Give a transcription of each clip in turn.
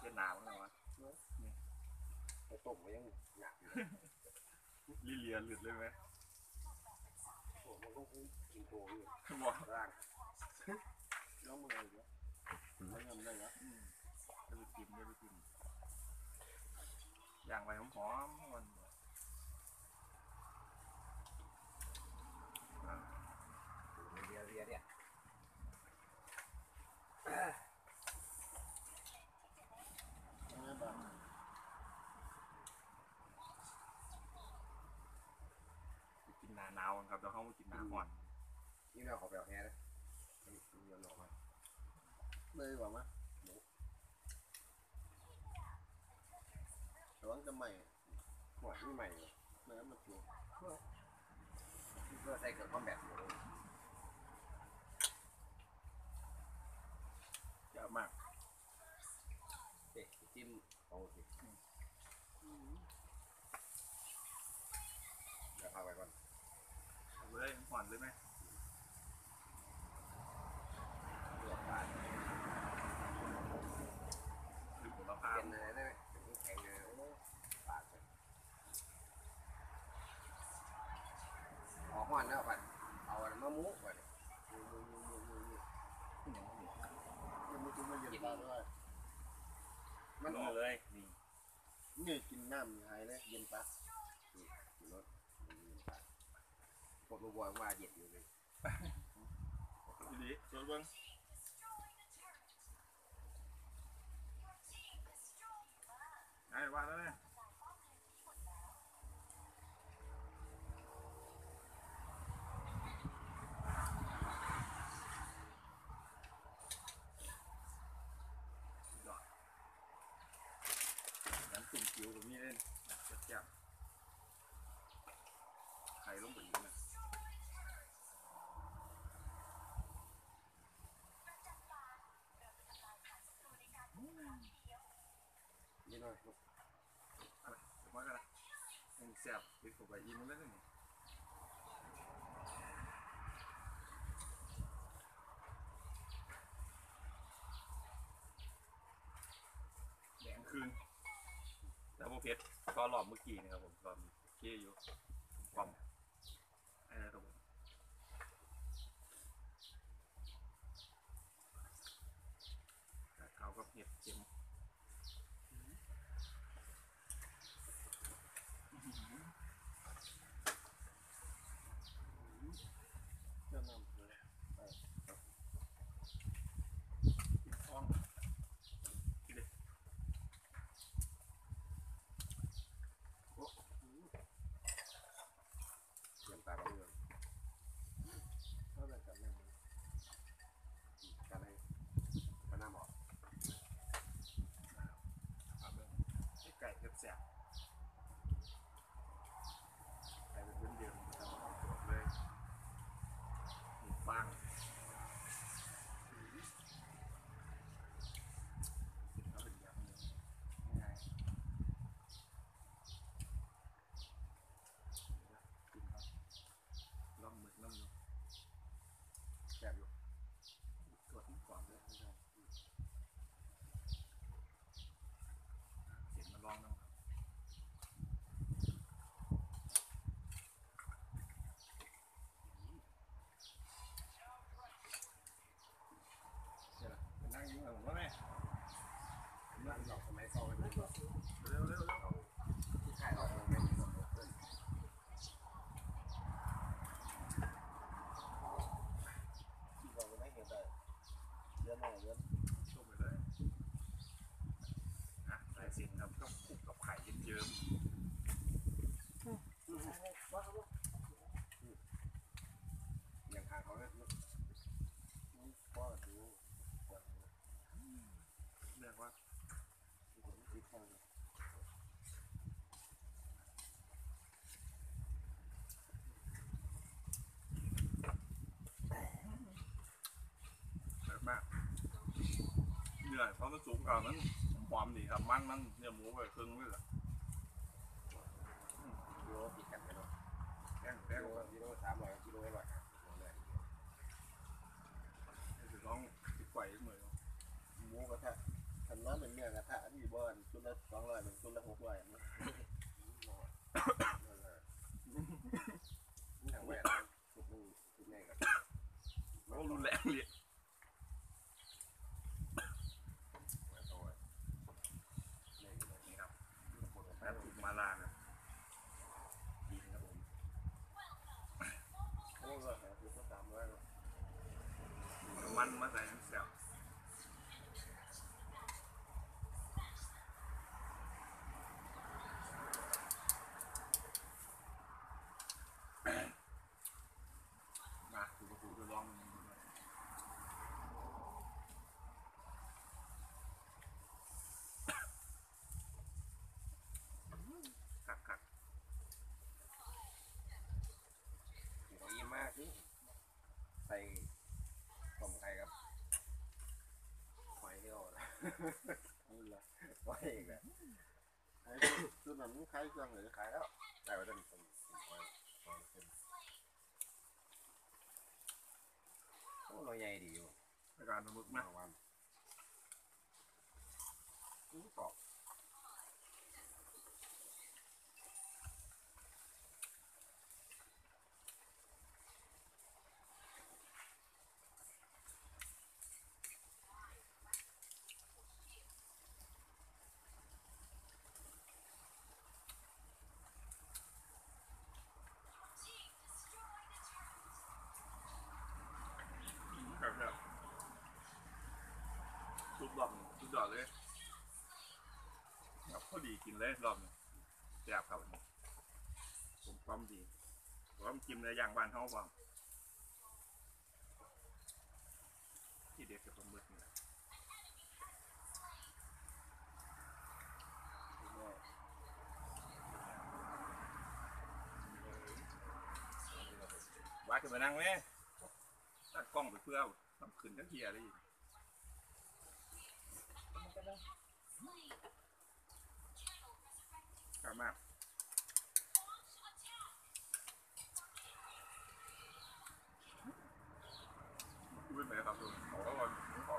เช่นหนาวนะวะไปต้มก็ยังหนักอยู่ลิเลียหลุดเลยไหมโอ้มันก็คงกินโตอยู่บอกร่างน้องมึงอะไรวะไม่ทำได้แล้วจะไปกินจะไปกินอย่างไรหอมๆมันอะ เรียเรียเนี่ย ไม่บ้า ไปกินหนาหนาวกันครับแล้ว เขามากินหนาอ่อนนี่เราขอไปเอาแฮนะมันมันย้อนออกมาเลยว่ามั้ยระวังจะใหม่หัวนี่ใหม่เลยไม่งั้นมันชัวเพื่อใส่เกิดความแบบอยู่เลยเยอะมากเอ๊ะจิ้มเอาสิเดี๋ยวพาไปก่อน เอา เลยอ่อนเลยไหมเลือกปลาหรือผมราคาเป็นอะไรได้ไหมเป็นแข็งเลยโอ้ปลาเลยออกมันแล้วปัดเอาอันมะมุก่อนมูมูมูมูมูมูยังไม่ถึงมาเย็นปลาด้วยมันออกเลยนี่นี่กินน้ำหายเลยเย็นปลารถพว กลูกบอยว่าเย็ดอยู่เลยดีดีสวยเบิ้งไอ้ว่าแล้วเนี่ยอดน้ำตุ่มจิ๋วตรงนี้เล่นแซ่บๆไข่ลงไปอีกนะ นี่หน่อย อะไรเดี๋ยวมากันนะยัง แซ่บติดเข้าไปอิ่มแล้วนี่แดงคืนแล้วโมเพชรก็หลอบเมื่อกี้นะครับผมหลอมเกี้ยอยู่ความอะไรตรงนี้แต่เขาก็เห็ดเค็ม เจ้าน้ำเลย กินท้องกินเลย เตรียมตาไปเลย เท่าไหร่กันแม่ กันให้มันน้ำออก เอาเบิ่งไอ้ไก่แซ่บๆไก่เป็นพื้นเดียวทำเอาตัวเลยหมูฟางกินแล้วเป็นอย่างหนึงง่ายกินครับลองหมึกน้ำอยู่ แซ่บอยู่ ตรวจก่อนเลยนะครับเสียงมาลองนะครับ เนี่ยแหละไปนั่งยิงกับผมว่าไง ร้านเราสมัยก่อนมัน เร็วเร็วเร็ว ที่ขายออกมันเป็นส่วนลดเพิ่ม ที่เราไม่เห็นได้ เดือนหน้าเดือนชมไปเลยอะใส่สินครับต้องคลุกกับไข่เยิ้มๆย่างทางเขาเนี่ย พ่อดูก่อน ๆเรียกว่า ผมติดข้าง แบบมากเหนื่อยเพราะมันสูงกว่ามันหอมดีครับมันมันเนื้อหมูไปครึ่งเลยล่ะกิโลติดกันไปเนาะแป้งกิแป้งโลก่อนกิโลสามร้อยกิโลร้อยห้าสิบโลเลยจะต้องติดไฟเหมือนหมูกระทะทำน้ำเป็นเนื้อกระทะนี่ดละสองร้อยเป็นชุดละหกร้อยนะนั่นแหละทางแหวนสุดนึงสุดแน่กับโอ้รุนแรงเลย แหวนโตยแน่เลย นี่ครับแป๊บถูกมาลานะดีครับผม โอ้ก็แค่คือก็สามร้อยเนาะ น้ำมันมาใส่น้ำเสียบมาถูกประตูจะลองกักกัก หัวยิ้มมากนี่ใส่ต้มไข่ครับหอยเที่ยวนะ นี่แหละ หอยอีกแล้ว ไอ้ชุดนั้นมัน ขายเครื่องหรือขายแล้วแต่ว่าจะมีคนคอยคอยขึ้นโอ้เราใหญ่ดีอยู่ในการทำมึกนะมาวันนี่กรอบ ครับครับทุ ดอกทุกดเลยครับพอดีกินเลยรอบนี้แซ่บครับวันนี้ผมพร้อมดีพร้อมกินในอย่างบ้านเขาบ้างที่เด็กกับปลาหมึกนี่แหละว่าขึ้นมานั่งไหมตัดกล้องไปเพื่อทำขึ้นทั้งเทียเลย กลับมากพูดไหมครับลุงขอก่อนขอ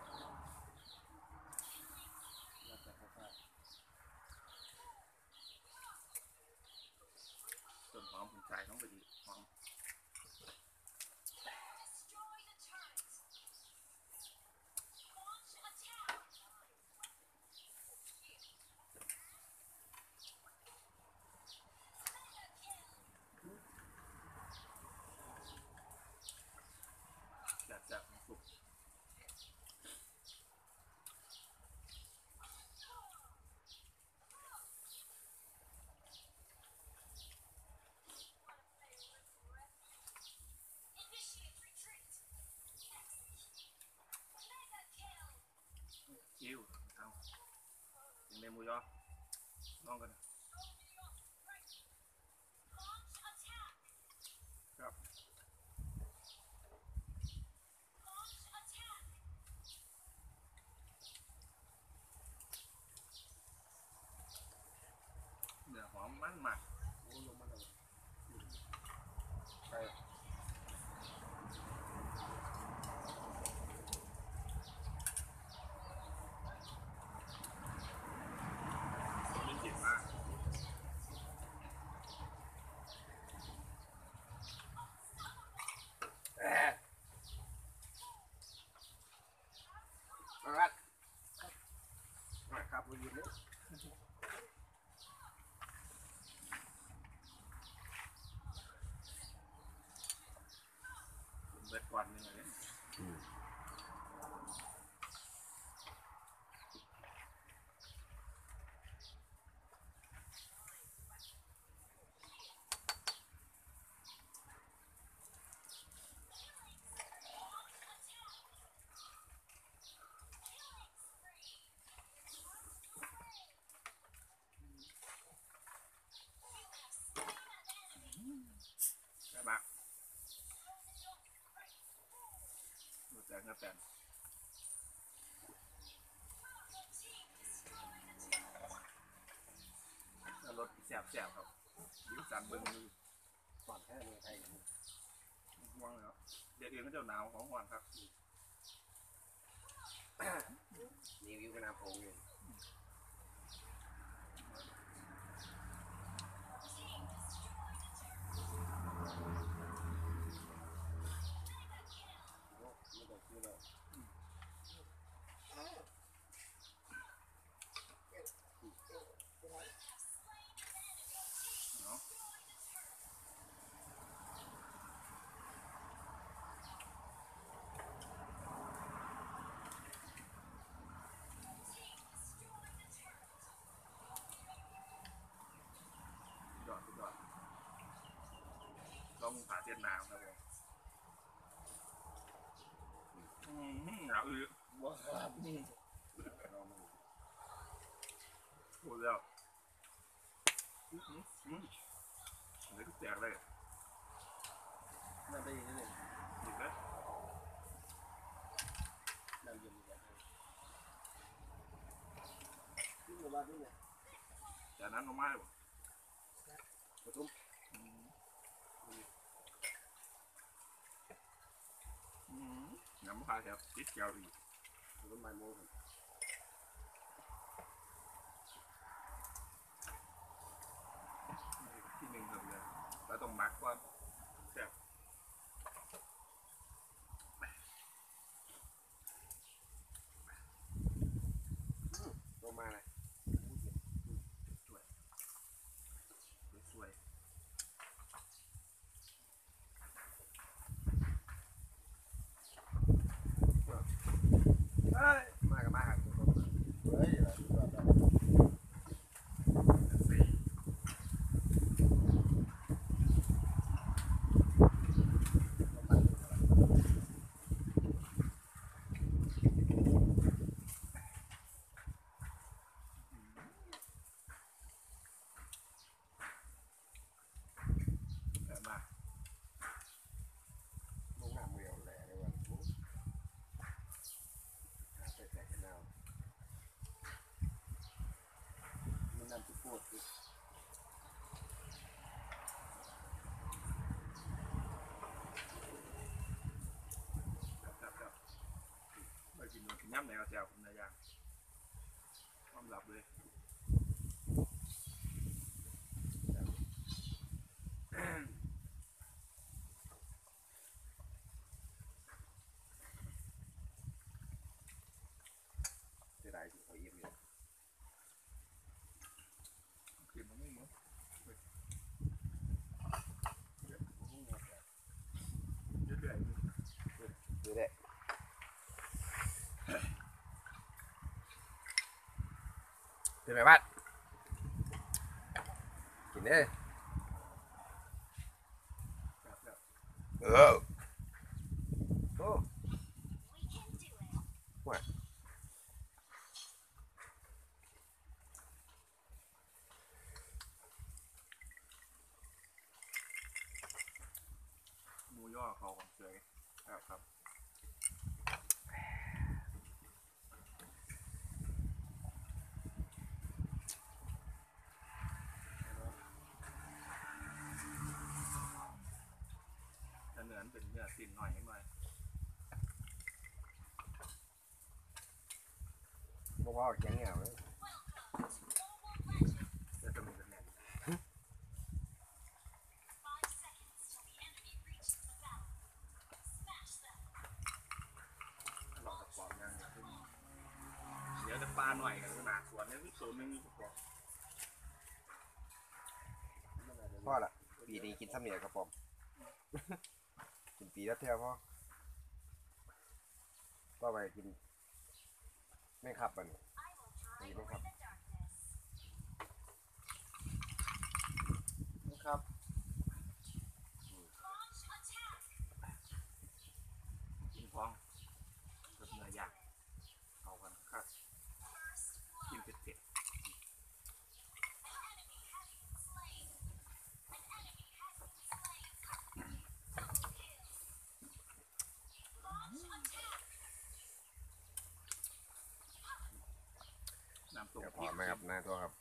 แล้วแต่เขาขาย ส่วนหอมผมใจต้องไปดีหอมแซ่บๆสุก คิวเอาถึงเมมูยอ ลองกันนะครับเนื้อหอมมันมาก โอ้ลงมาเลย ไข่ ไม่เจ็บมาก แอะมาครับ มาครับวันนี้เลย ผมเบิดก่อนหนึงเลย ใช่ปะดูแต่ งก็แต่งแล้วรถแสบแสบครับยิ้มสันเบิ้งมือก่อนแค่เลยไข่ห่วงเลยครับเด็กเองก็จะหนาวของหวานครับ รีวิวกระนน้ำโพงอยู่ ผ่าเส้นน้ำครับผมอืมเอาอือบ่ครับลองดูพูดแล้วอืมอืมเดี๋ยวก็แจกเลยนั่นได้ยังไงหยิบเลยน้ำเย็นอีกแล้วที่หมู่บ้านนี่ไงจากนั้นลงมาเลยบ่ปทุมอืมอืม น้ำผ่าแถบติดเกลียวอีก ปทุมบ่ายโมง ที่หนึ่งครับเลยแล้วต้องมักว่าแซ่บ ลงมาเลย สวย เอ้ยมากับมาครับ เฮ้ยอะไรแบบนั้น ๆสี แต่มาก ลงน้ำเรียวแหล่เลยวันหาไปแตกกันเอา มันน้ำที่พูดคือ ครับครับครับไป กินหนูกินย่ำไหนก็แซวคุณนายย่างความลับเลย เสียดายที่เขาเยี่ยมอยู่ กินมันไม่หมด พวกนี้เนี่ย เรื่อย ดูได้ เป็นไงบ้านกินเด้อๆครับครับเออโอ้หมูย่อเขาของเฉยครับครับ เนื้อมันเป็นเนื้อสิ้นหน่อยนิดหน่อยบอกว่าแข็งเหงาเลยแต่จะมีเป็นแน่นหลอกกระป๋องยังเนี่ยขึ้นเดี๋ยวจะปลาหน่อยกันขนาดสวนนี้มีศูนย์หนึงมีกระป๋องมันอะไรพ่อละปีนี้กินซ้ำเหนียวกระป๋อม ปีแล้วแถวพ่อก็ไปกินไม่ขับมันกินแม่ขับ กินท้องกับเนื้อย่างเอากันครับกินเผ็ดๆ น้ำตกเดี๋ยวพอไหมครับนายตัวครับ